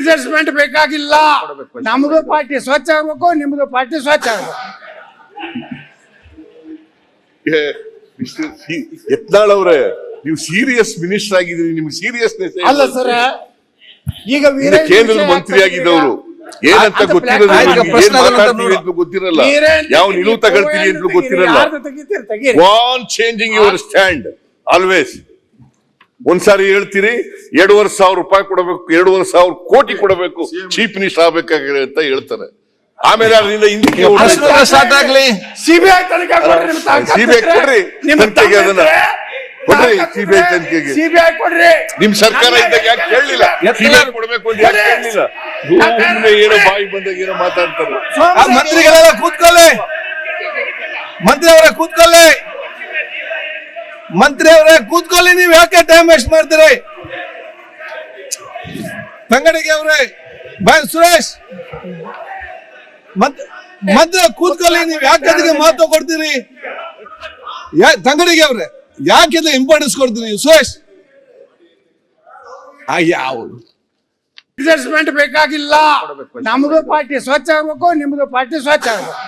Adjustment ಬೇಕಾಗಿಲ್ಲ. ನಮ್ದು party ಸ್ವಚ್ಛ ಆಗ್ಬೇಕು ನಿಮ್ದು ಪಾರ್ಟಿ ಸ್ವಚ್ಛ ಆಗ್ಬೇಕು. ಯತ್ನಾಳ್ ಅವರೇ ನೀವು ಸೀರಿಯಸ್ ಮಿನಿಸ್ಟರ್ ಆಗಿದ್ರಿ ನಿಮ್ಗೆ ಸೀರಿಯಸ್ನೆಸ್ ಅಲ್ಲ ಸರ್ ಈಗ ಕೇಂದ್ರದ ವಿಷಯ ಮಂತ್ರಿ ಆಗಿದ್ದವರು. ಏನಂತ ಗೊತ್ತಿರಲ್ಲ ವೀರೇಂದ್ರ ಯಾವ ನಿಲುವು ತಗೊಳ್ತೀರಿ ಅಂತ ಗೊತ್ತಿರಲ್ಲ. One changing your stand always ಒಂದ್ಸಾರಿ ಹೇಳ್ತೀರಿ ಎರಡೂವರೆ ಸಾವಿರ ರೂಪಾಯಿ ಕೊಡಬೇಕು ಎರಡೂವರೆ ಸಾವಿರ ಕೋಟಿ ಕೊಡಬೇಕು ಚೀಫ್ ಮಿನಿಸ್ಟರ್ ಆಗ್ಬೇಕಾಗಿದೆ ಅಂತ ಹೇಳ್ತಾರೆ. ಆಮೇಲೆ ಅದರಿಂದ ಹಿಂದಕ್ಕೆ ಆಗ್ಲಿ. ಸಿಬಿಐ ತನಿಖೆ ಇದ್ರೆ, ಕೊಡ್ರಿ, ನಿಮ್ ತನಿಖೆಗೆ ಅದನ್ನ. ಕೊಡ್ರಿ, ಸಿಬಿಐ ತನಿಖೆಗೆ. CBI ಕೊಡ್ರಿ. ನಿಮ್ ಸರ್ಕಾರ ಇದ್ದಾಗ ಯಾಕೆ ಕೇಳಲಿಲ್ಲ? ಸಿಬಿಐ ಕೊಡಬೇಕು ಅಂತ ಯಾಕೆ ಕೇಳಲಿಲ್ಲ? ಏನೋ ಬಾಯಿ ಬಂದಾಗ ಏನೋ ಮಾತಾಡ್ತಾರೆ. ಆ ಮಂತ್ರಿಗಳೆಲ್ಲ ಕೂತ್ಕೊಳ್ಳಿ. ಮಂತ್ರಿ ಅವರ ಕೂತ್ಕೊಳ್ಳಿ. ಮಂತ್ರಿ ಅವರೇ ಕೂತ್ಕೊಳ್ಳಿ ನೀವ್ ಯಾಕೆ ಟೈಮ್ ವೇಸ್ಟ್ ಮಾಡ್ತೀರಿ? ತಂಗಡಿಗೆ ಅವ್ರೆ ಬಾಯ್ ಸುರೇಶ್. ಮಂತ್ರಿ ಕೂತ್ಕೊಳ್ಳಿ ನೀವ್ ಯಾಕೆ ಅದಕ್ಕೆ ಮಹತ್ವ ಕೊಡ್ತೀರಿ? ತಂಗಡಿಗೆ ಅವ್ರೆ ಯಾಕೆ ಇದು ಇಂಪಾರ್ಟೆನ್ಸ್ ಕೊಡ್ತೀರಿ ನೀವು? ಸುರೇಶ್. ಅಡ್ಜಸ್ಟ್ಮೆಂಟ್ ಬೇಕಾಗಿಲ್ಲ. ನಮ್ದು ಪಾರ್ಟಿ ಸ್ವಚ್ಛ ಆಗ್ಬೇಕು ನಿಮ್ದು ಪಾರ್ಟಿ ಸ್ವಚ್ಛ ಆಗ್ಬೇಕು.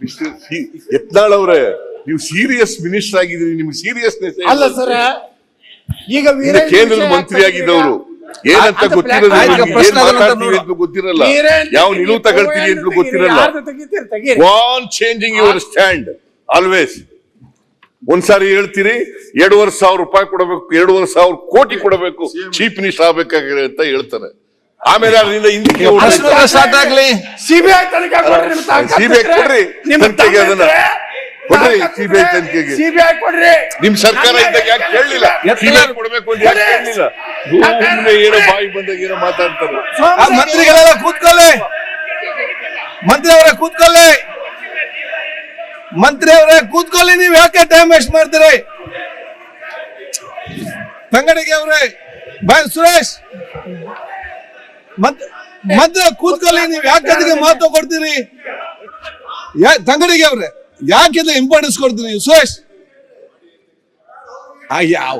ಮಿಸ್ಟರ್ ಸಿ- ಯತ್ನಾಳ್ ಅವರೇ ನೀವು ಸೀರಿಯಸ್ ಮಿನಿಸ್ಟರ್ ಆಗಿದ್ದೀರಿ ನಿಮ್ಗೆ ಸೀರಿಯಸ್ನೆಸ್ ಅಲ್ಲ ಸರ್ ಈಗ ವೀರೇಂದ್ರ ಕೇಂದ್ರದ ಮಂತ್ರಿ ಆಗಿದ್ದವರು ಏನಂತ ಗೊತ್ತಿರಲ್ಲ. ಗೊತ್ತಿರಲ್ಲ ಯಾವ ನಿಲುವು ತಗೊಳ್ತೀರಿ ಅಂತ ಗೊತ್ತಿರಲ್ಲ. ಯಾರ್ದು ತೆಗೀತೀರಿ? ತೆಗೀರಿ. One changing your stand always ಒಂದ್ಸಾರಿ ಹೇಳ್ತೀರಿ ಎರಡೂವರೆ ಸಾವಿರ ರೂಪಾಯಿ ಕೊಡಬೇಕು ಎರಡೂವರೆ ಸಾವಿರ ಕೋಟಿ ಕೊಡಬೇಕು ಚೀಫ್ ಮಿನಿಸ್ಟರ್ ಆಗ್ಬೇಕಾಗಿದೆ ಅಂತ ಹೇಳ್ತಾರೆ. ಆಮೇಲೆ ಅದರಿಂದ ಹಿಂದಕ್ಕೆ ಸ್ಟಾರ್ಟ್ ಆಗ್ಲಿ? ಸಿಬಿಐ ತನಿಖೆ ಇದ್ರೆ, ಕೊಡ್ರಿ, ತನಿಖೆಗೆ ಅದನ್ನ. ಕೊಡ್ರಿ, ಸಿಬಿಐ ತನಿಖೆಗೆ. ಸಿಬಿಐ ಕೊಡ್ರಿ. ನಿಮ್ ಸರ್ಕಾರ ಇದ್ದಾಗ ಯಾಕೆ ಕೇಳಲಿಲ್ಲ? ಸಿಬಿಐ ಕೊಡ್ಬೇಕು ಅಂತ ಯಾಕೆ ಕೇಳಲಿಲ್ಲ? ಸುಮ್ಮನೆ ಏನೋ ಬಾಯಿ ಬಂದಾಗ ಏನೋ ಮಾತಾಡ್ತಾರೆ. ಆ ಮಂತ್ರಿಗಳೆಲ್ಲ ಕೂತ್ಕೊಳ್ಳಿ. ಮಂತ್ರಿ ಅವರೇ ಕೂತ್ಕೊಳ್ಳಿ. ಮಂತ್ರಿ ಅವರೇ ಕೂತ್ಕೊಳ್ಳಿ ನೀವ್ ಯಾಕೆ ಟೈಮ್ ವೇಸ್ಟ್ ಮಾಡ್ತೀರಿ? ತಂಗಡಿಗೆ ಅವ್ರೆ ಬಾಯ್ ಸುರೇಶ್. ಮತ್ ಮತ್ತೆ ಕೂತ್ಕೊಳ್ಳಿ, ನೀವ್ ಯಾಕೆ ಅದಕ್ಕೆ ಮಹತ್ವ ಕೊಡ್ತೀರಿ? ತಂಗಡಿಗೆ ಅವ್ರೆ, ಯಾಕೆ ಇಂಪಾರ್ಟೆನ್ಸ್ ಕೊಡ್ತೀರಿ ನೀವು ಸುರೇಶ್. ಯಾವ